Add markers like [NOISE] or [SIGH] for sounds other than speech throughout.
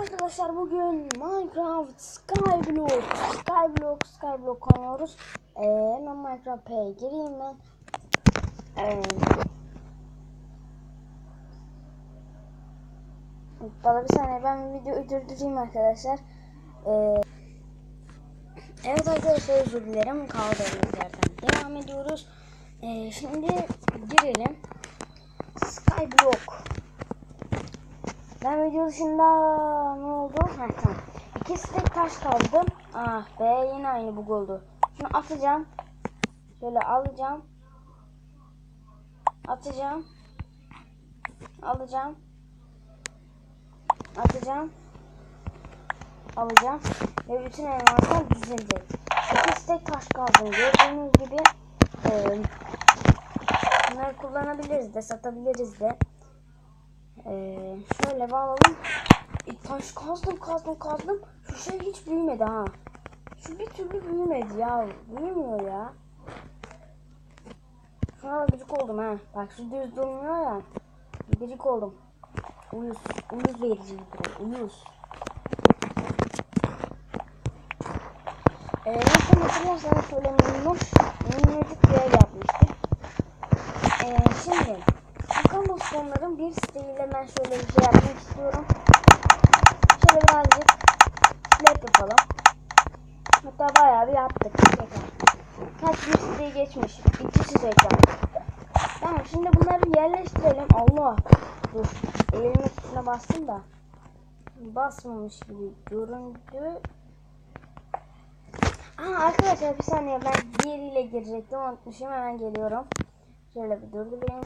Arkadaşlar bugün Minecraft Skyblock Skyblock Skyblock oynuyoruz. Ee, hemen Minecraft'a gireyim ben. Ee, bana bir saniye ben videoyu durdurayım arkadaşlar. Ee, evet arkadaşlar özür dilerim kaldığımız yerden devam ediyoruz. Ee, şimdi girelim. Skyblock. Ben video dışında ne oldu? Ha tamam. İki stek taş kaldı. Ah be yine aynı bug oldu. Şunu atacağım. Şöyle alacağım. Atacağım. Alacağım. Atacağım. Alacağım. Ve bütün elmaslar düzelecek. İki stek taş kaldı. Gördüğünüz gibi e, bunları kullanabiliriz de satabiliriz de. Ee, şöyle bağlayalım. E, taş kazdım kazdım kazdım. Şu şey hiç büyümedi ha. Şu bir türlü büyümedi ya. Büyümüyor ya. Şuna da gıcık oldum ha. Bak şu düz durmuyor ya. Gıcık oldum. Uyuz. Uyuz verici bir durum. Uyuz. Ee, nasıl hatırlarsanız şöyle minnoş, minnacık bir ev yapmıştık. Ee, şimdi Bakalım bu sonların bir siteyle ben şöyle bir şey yapmak istiyorum. Şöyle birazcık slap yapalım. Hatta bayağı bir yaptık. Tekrar. Kaç bir siteyi geçmiş. 200 ekran. Tamam şimdi bunları yerleştirelim. Allah. Dur. Elimin üstüne bastım da. Basmamış gibi göründü. Aa arkadaşlar bir saniye ben diğeriyle girecektim unutmuşum hemen geliyorum. Şöyle bir durdurayım.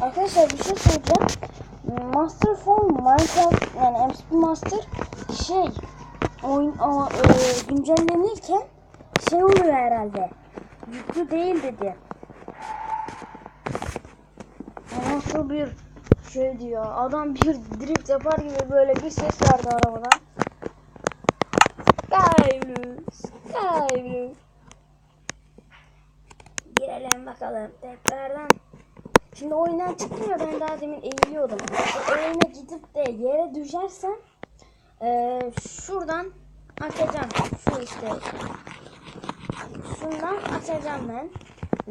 Arkadaşlar bir şey söyleyeceğim. Master Form Minecraft yani MSP Master şey oyun ama, e, güncellenirken şey oluyor herhalde. Yüklü değil dedi. Nasıl bir şey diyor. Adam bir drift yapar gibi böyle bir ses vardı arabadan. Sky Blue, Sky Blue. Girelim bakalım tekrardan. Şimdi oyundan çıktım ya ben daha demin eğiliyordum. Eğilme gidip de yere düşersem e, şuradan açacağım. Şu işte. Şundan açacağım ben.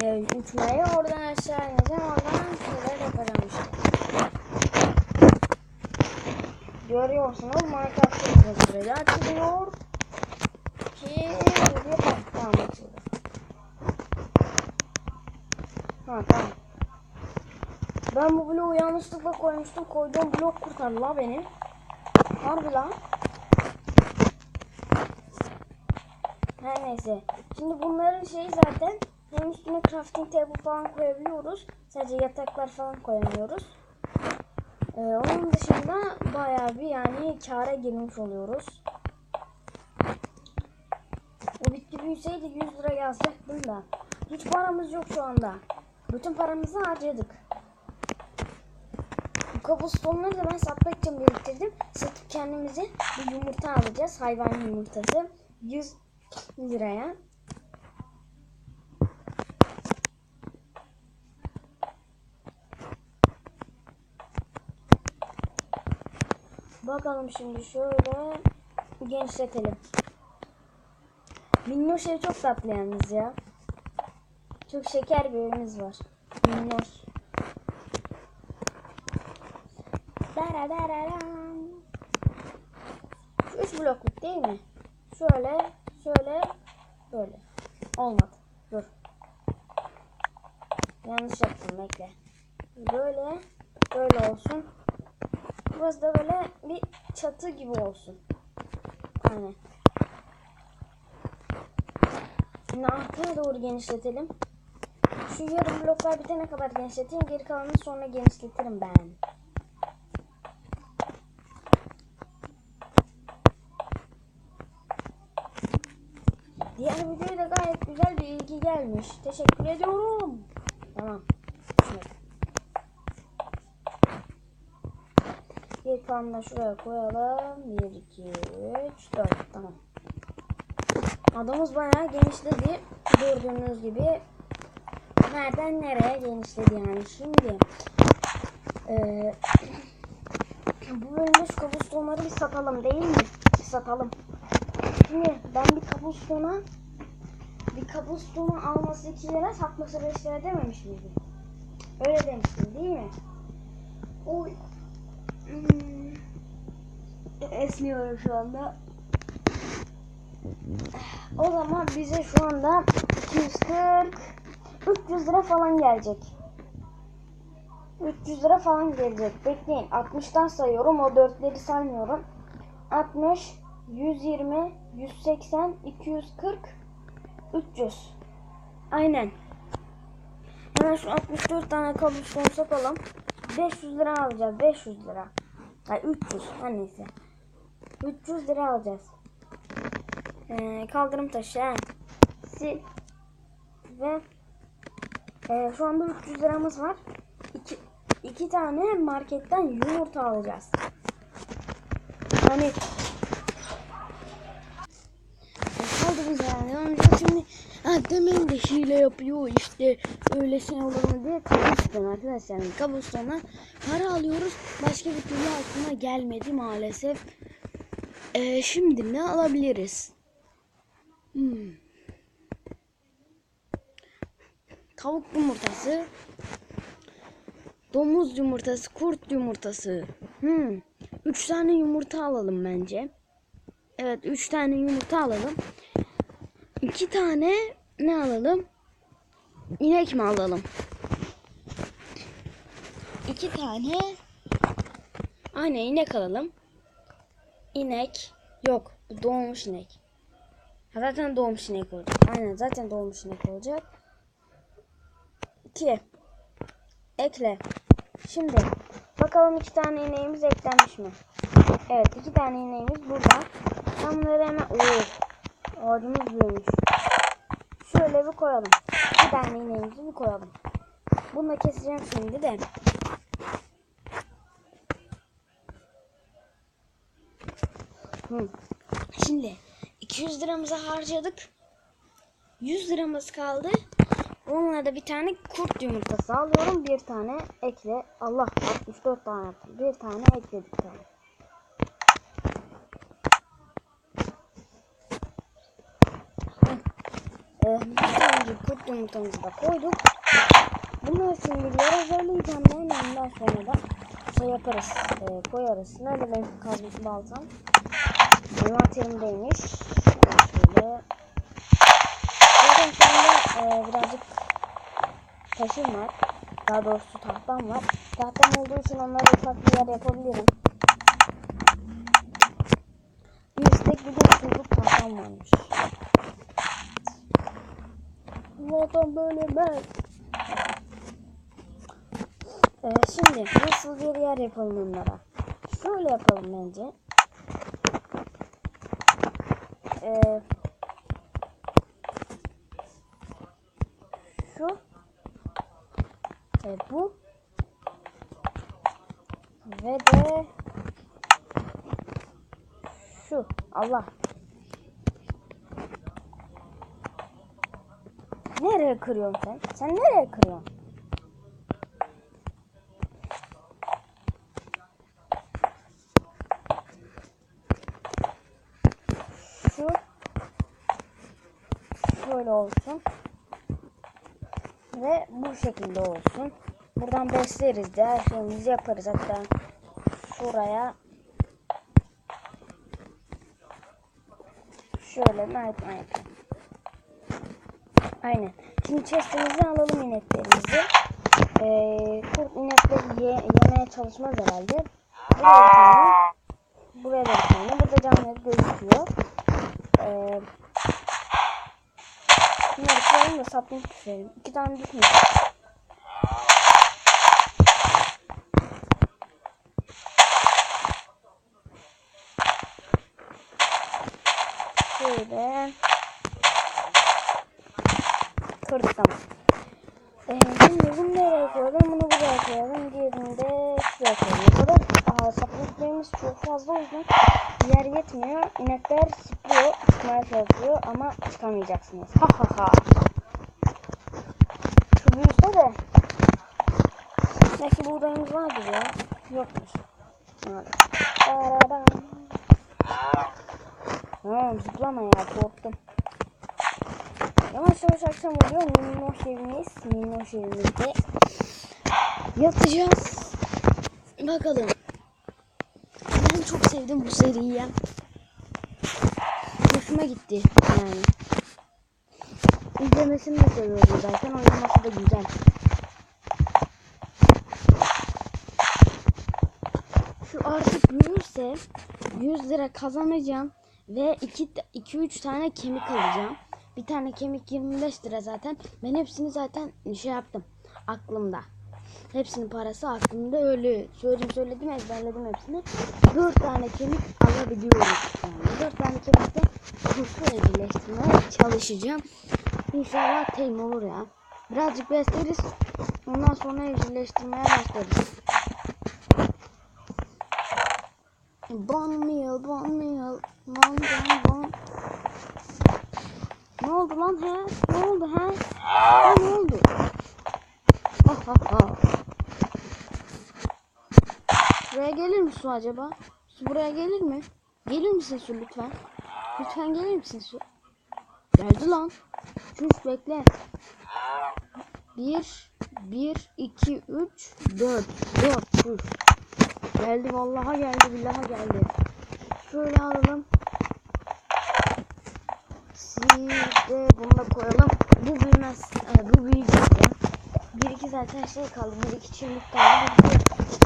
E, uçmayı oradan aşağı ineceğim. Oradan şeyler yapacağım işte. Görüyorsunuz Minecraft kısa sürede açılıyor. Ki bir hafta açıldı. Ha tamam. Ben bu bloğu yanlışlıkla koymuştum. Koyduğum blok kurtardı la beni. Harbi lan. Her neyse. Şimdi bunların şeyi zaten hem üstüne crafting table falan koyabiliyoruz. Sadece yataklar falan koyamıyoruz. Ee, onun dışında bayağı bir yani kâra girmiş oluyoruz. O bitki büyüseydi 100 lira yazacaktım da. Hiç paramız yok şu anda. Bütün paramızı harcadık. Bu cobblestone'ları da ben satmak için biriktirdim. Satıp kendimize bir yumurta alacağız. Hayvan yumurtası. 100 liraya. Bakalım şimdi şöyle genişletelim. Minnoş ev çok tatlı yalnız ya. Çok şeker bir var. Minnoş. Şu üç blokluk değil mi? Şöyle, şöyle, böyle. Olmadı. Dur. Yanlış yaptım bekle. Böyle, böyle olsun. Burası da böyle bir çatı gibi olsun. Aynen. Şimdi arkaya doğru genişletelim. Şu yarım bloklar bitene kadar genişleteyim. Geri kalanını sonra genişletirim ben. Diğer videoya da gayet güzel bir ilgi gelmiş. Teşekkür ediyorum. Tamam. Evet. Bir da şuraya koyalım. 1, 2, 3, 4. Tamam. Adamız bayağı genişledi. Gördüğünüz gibi. Nereden nereye genişledi yani. Şimdi. Ee, Bu bölümde şu kabustonları bir satalım değil mi? Satalım. Şimdi ben bir kabustona bir kabustonu alması 2 lira satması 5 lira dememiş miydim? Öyle demiştim değil mi? Oy. Hmm. Esniyorum şu anda. O zaman bize şu anda 240 300 lira falan gelecek. 300 lira falan gelecek. Bekleyin. 60'tan sayıyorum. O dörtleri saymıyorum. 60, 120, 180, 240, 300. Aynen. Hemen şu 64 tane kabuston satalım. 500 lira alacağız. 500 lira. Hayır 300. Her neyse. 300 lira alacağız. Ee, kaldırım taşı. he. Sil. Ve e, şu anda 300 liramız var. İki, iki tane marketten yumurta alacağız. Hani kaldı biz yani. Önce demeyin de hile yapıyor işte öylesine olur mu diye kabuston arkadaşlar. Yani kabustona para alıyoruz. Başka bir türlü aklıma gelmedi maalesef. Ee, şimdi ne alabiliriz? Hmm. Tavuk yumurtası, domuz yumurtası, kurt yumurtası. Hmm. Üç tane yumurta alalım bence. Evet, üç tane yumurta alalım. İki tane ne alalım? İnek mi alalım? İki tane Aynen inek alalım. İnek yok. Doğmuş inek. Ha, zaten doğmuş inek olacak. Aynen zaten doğmuş inek olacak. 2. Ekle. Şimdi bakalım iki tane ineğimiz eklenmiş mi? Evet iki tane ineğimiz burada. Bunları hemen... Oo, ağacımız büyümüş. Bir koyalım. Bir tane ineğimizi koyalım. Bunu da keseceğim şimdi de. Şimdi 200 liramızı harcadık. 100 liramız kaldı. Onunla da bir tane kurt yumurtası alıyorum. Bir tane ekle. Allah 64 tane. Bir tane ekledik tane. Tane kurt yumurtamızı da koyduk. Bunu şimdi bir hazırlayacağım ben. Ondan sonra da şey yaparız. E, koyarız. Nerede benim kazmış baltam? Envanterimdeymiş. Şöyle. Zaten şu e, birazcık taşım var. Daha doğrusu tahtam var. Tahtam olduğu için onlara ufak bir yer yapabilirim. Bir istek bir de çubuk tahtam varmış. Zaten böyle ben. Ee, şimdi nasıl bir yer yapalım onlara? Şöyle yapalım bence. Ee, şu e, bu ve de şu Allah nereye kırıyorsun sen? Sen nereye kırıyorsun? Şu şöyle olsun. Ve bu şekilde olsun. Buradan besleriz de her şeyimizi yaparız. Hatta şuraya şöyle night night. Aynen. Şimdi chestimizi alalım ineklerimizi. Ee, kurt inekleri ye, yemeye çalışmaz herhalde. Buraya bir tane. Buraya da bir tane. Burada canları gözüküyor. Ee, Bunları koyalım da sapını düşürelim. İki tane düşmüş. Şöyle. Kırdık tamam. Ee, şimdi bunu nereye koyalım? Bunu buraya koyalım. Diğerini de şuraya koyalım. Kadar aa, saplıklarımız çok fazla uzun. Yer yetmiyor. İnekler sıplıyor. Çıkmaya çalışıyor ama çıkamayacaksınız. Ha ha ha. Şu büyüse de. Belki buğdayımız vardır ya. Yokmuş. Hadi. Arabam. Tamam zıplama ya korktum. Yavaş yavaş akşam oluyor. Minnoş evimiz. Minnoş evimizde yatacağız. Bakalım. Ben çok sevdim bu seriyi ya. Hoşuma gitti yani. İzlemesini de seviyorum zaten. Oynaması da güzel. Şu artık yürürse 100 lira kazanacağım ve 2 2 3 tane kemik alacağım. Bir tane kemik 25 lira zaten. Ben hepsini zaten şey yaptım. Aklımda. Hepsinin parası aklımda öyle. Söyledim söyledim ezberledim hepsini. 4 tane kemik alabiliyoruz. Yani 4 tane kemikle kutu evcilleştirmeye çalışacağım. İnşallah teyim olur ya. Birazcık besleriz. Ondan sonra evcilleştirmeye başlarız. Bon meal, bon meal, bon bon bon. Ne oldu lan he? Ne oldu he? Ha, ne oldu? Ha ha ha. Buraya gelir mi su acaba? Su buraya gelir mi? Gelir misin su lütfen? Lütfen gelir misin su? Geldi lan. Çüş bekle. Bir, bir, iki, üç, dört. Dört çüş. Geldi vallaha geldi billaha geldi. Şöyle alalım. De bunu da koyalım. Bu büyümez. E, bu büyüyecek ya. Bir iki zaten şey kaldı. Bir iki çimdik kaldı.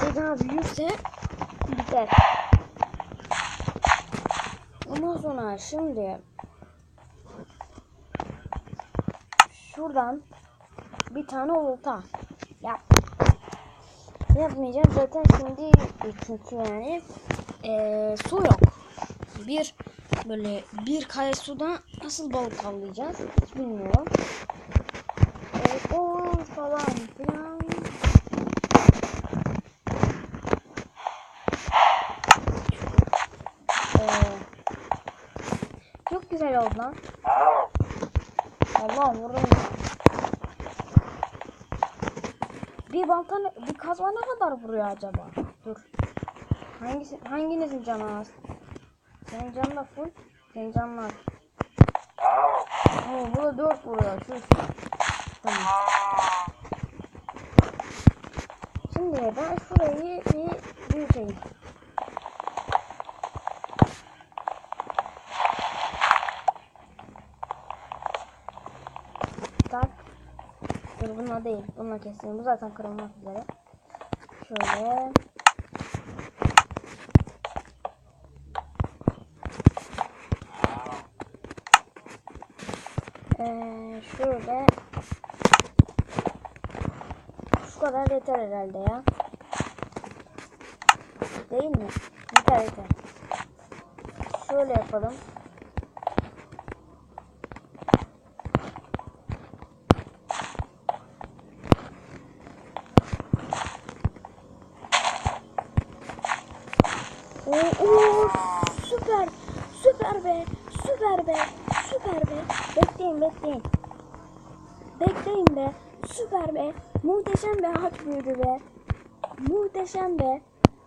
Bir daha büyürse biter. Ondan sonra şimdi şuradan bir tane olta yap. Yapmayacağım zaten şimdi çünkü yani eee, su yok. Bir böyle bir kaya suda nasıl balık avlayacağız hiç bilmiyorum. Evet, o falan filan. Eee, çok güzel oldu lan. Allah vurdum ya. Bir balta bir kazma ne kadar vuruyor acaba? Dur. Hangisi hanginizin canı az? Senin canın da full. Senin canın az. Oo, bu da 4 vuruyor. Şu. Tamam. Şimdi ben şurayı bir büyüteyim. Tak. Dur bununla değil. Bununla keseyim. Bu zaten kırılmak üzere. Şöyle. Ee, şöyle. Şu kadar yeter herhalde ya. Değil mi? Yeter yeter. Şöyle yapalım. Oo, oo, süper. Süper be. Süper be. Süper be. Bekleyin bekleyin. Bekleyin be. Süper be. Muhteşem be haç büyüdü be. Muhteşem be.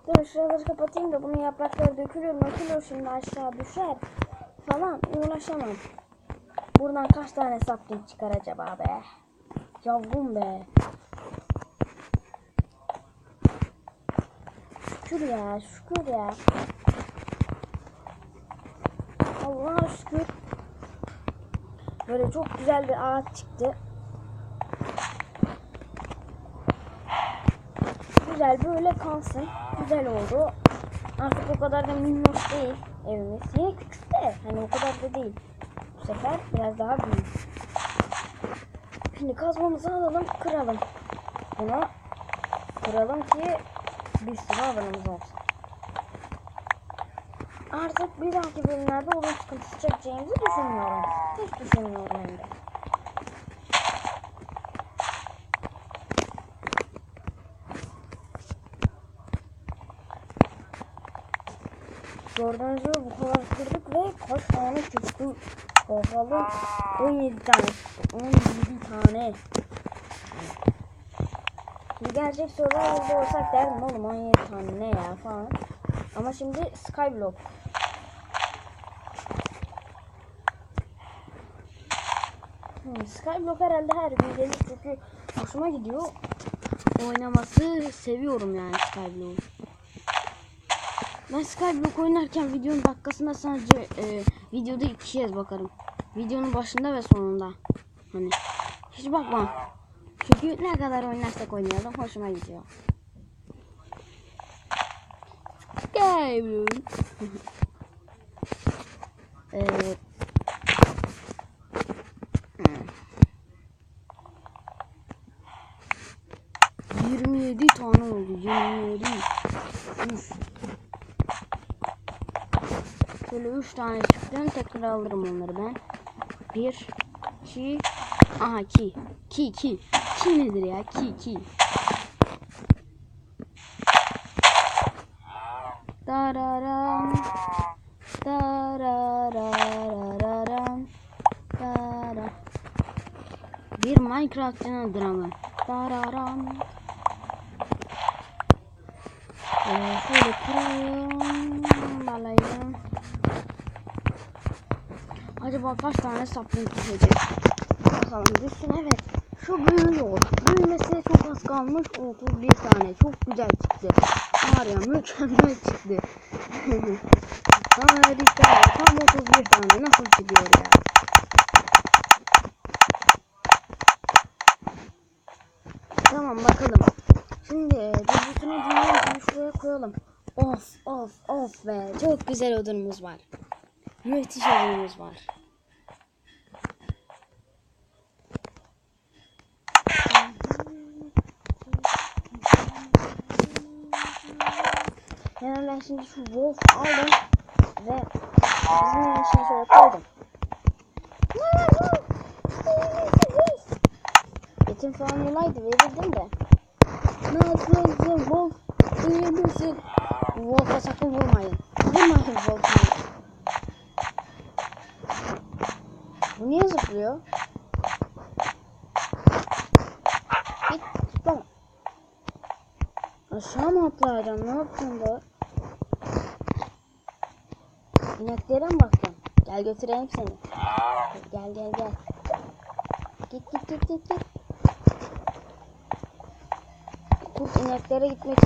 Dur şuraları kapatayım da bunun yaprakları dökülür dökülür şimdi aşağı düşer. Falan uğraşamam. Buradan kaç tane sapling çıkar acaba be. Yavrum be. Şükür ya şükür ya. Allah'a şükür. Böyle çok güzel bir ağaç çıktı. Güzel böyle kalsın. Güzel oldu. Artık o kadar da minnoş değil evimiz. Yine küçük de hani o kadar da değil. Bu sefer biraz daha büyük. Şimdi kazmamızı alalım kıralım. Bunu kıralım ki bir sürü alanımız olsun. Artık bir dahaki bölümlerde odun sıkıntısı çekeceğimizi düşünmüyorum. Hiç düşünmüyorum hem de. Gördüğünüz gibi bu kadar kırdık ve kaç tane çıktı. Bakalım 17 tane. 17 tane. Bir gerçek sorular olsak derdim oğlum 17 tane ne ya falan. Ama şimdi Skyblock. Hmm, Skyblock herhalde her gün gelir çünkü hoşuma gidiyor. Oynaması seviyorum yani Skyblock'u. Ben Skyblock oynarken videonun dakikasına sadece e, videoda iki kez bakarım. Videonun başında ve sonunda. Hani hiç bakmam. Çünkü ne kadar oynarsak oynayalım hoşuma gidiyor. Skyblock. [LAUGHS] evet. Hmm. 27 tane oldu. 27. Üf. Şöyle 3 tane çıktım. Tekrar alırım onları ben. 1 2 Aha ki. Ki ki. Ki nedir ya? Ki ki. Dararam. Darararararam. Dara. Bir Minecraft'ın dramı. Dararam. Ee, şöyle kurayım. Acaba kaç tane sapling düşecek? Bakalım düşsün evet. Şu büyüyor. Büyümesine çok az kalmış. 31 tane. Çok güzel çıktı. Var ya mükemmel çıktı. Harika. Tam 31 tane. Nasıl çıkıyor ya? Tamam bakalım. Şimdi dürbüsünü dinleyelim. Şuraya koyalım. Of of of be. Çok güzel odunumuz var. Müthiş odunumuz var. Hemen ben şimdi şu wolf aldım ve bizim için şöyle koydum. Etim falan olaydı verirdim de. Nasılsın wolf? İyi misin? Wolf'a sakın vurmayın. Vurmayın wolf'a. Bu niye zıplıyor? Git zıplama. Aşağı mı atlayacaksın? Ne yapıyorsun da? İneklere mi baktın? Gel götüreyim seni. Gel gel gel. Git git git git git. Kurt ineklere gitmek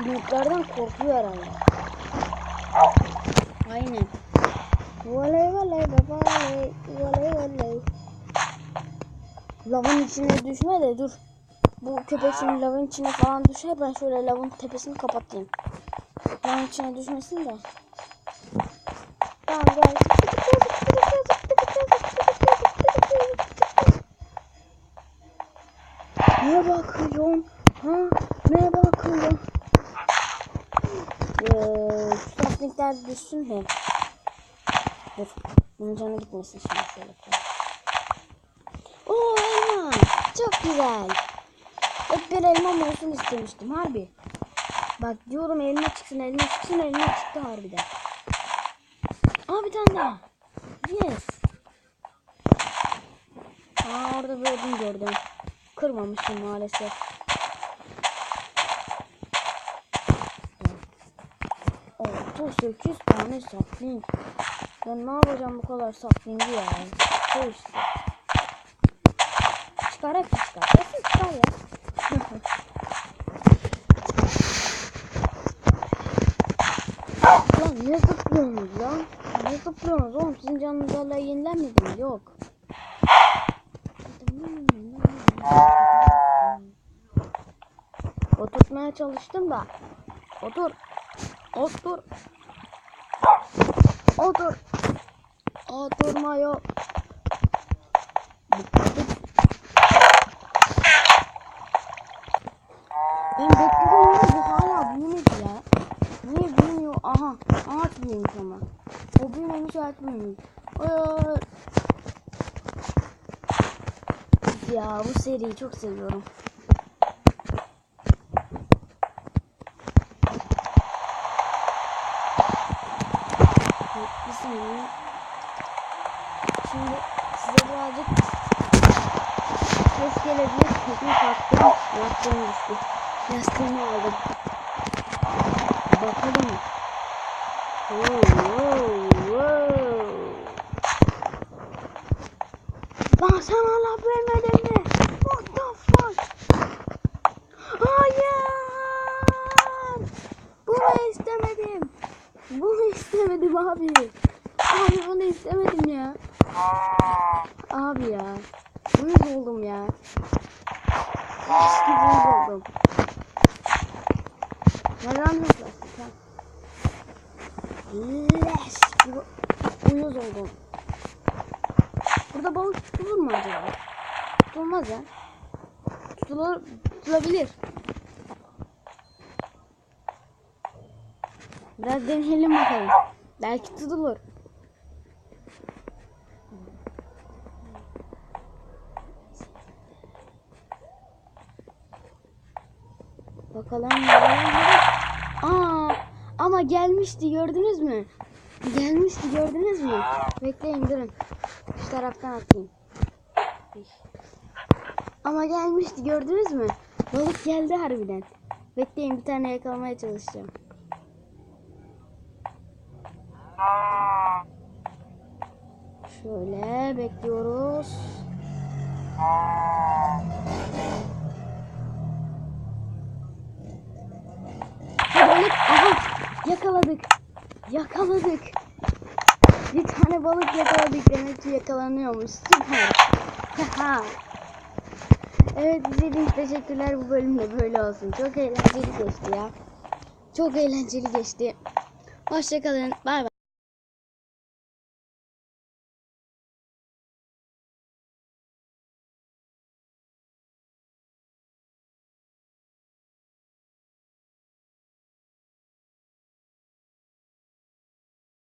İneklerden korkuyor herhalde. Aynen. Voley voley voley voley voley. Lavın içine düşme de dur. Bu köpek şimdi lavın içine falan düşer. Ben şöyle lavın tepesini kapatayım. Lavın içine düşmesin de. Tamam gel. Ne bakıyorsun? Ha? Ne bakıyorsun? Ee, şu saplinkler düşsün de. Dur. Bunun canı gitmesin şimdi şöyle. Oo elma. Çok güzel. Hep bir elma olsun istemiştim harbi. Bak diyorum elma çıksın elma çıksın elma çıktı harbiden. Bir tane daha. Yes. Aa orada bir odun gördüm. Kırmamışım maalesef. Otuz sekiz tane sapling. Ben ne yapacağım bu kadar saplingi ya? Şey işte. Çıkar hep çıkar. Hepsi çıkar ya. [LAUGHS] Lan ne? Ne zıplıyorsunuz oğlum? Sizin canınız hala yenilenmedi mi? Yok. Oturtmaya çalıştım da. Otur. Otur. Otur. Oturma yok. Ben bekledim ama bu hala büyümedi ya. Niye büyümüyor? Aha. Ağaç büyümüş ama. O büyümemiş ağaç büyümüş. Ay. Ya bu seriyi çok seviyorum. Bir saniye. Şimdi size birazcık ses gelebilir. Teknik attım. Yastığım düştü. Yastığımı aldım. Bak Wow, wow, Lan sen hala vermedin mi? What the fuck? Hayır. Bunu istemedim. Bunu istemedim abi. Abi bunu istemedim ya. Abi ya. Uyuz oldum ya. Eski uyuz oldum. Neden yaklaştık ha? Leş gibi uyuz oldum. Burada balık tutulur mu acaba? Tutulmaz ya. Tutulur, tutulabilir. Biraz deneyelim bakalım. Belki tutulur. Bakalım. Aa, ama gelmişti gördünüz mü? Gelmişti gördünüz mü? Bekleyin durun. Şu taraftan atayım. Ama gelmişti gördünüz mü? Balık geldi harbiden. Bekleyin bir tane yakalamaya çalışacağım. Şöyle bekliyoruz. Balık. Aha yakaladık. Yakaladık. Bir tane balık yakaladık. Demek ki yakalanıyormuş. Süper. Haha. Evet izlediğiniz teşekkürler. Bu bölümde böyle olsun. Çok eğlenceli geçti ya. Çok eğlenceli geçti. Hoşçakalın. Bay bay.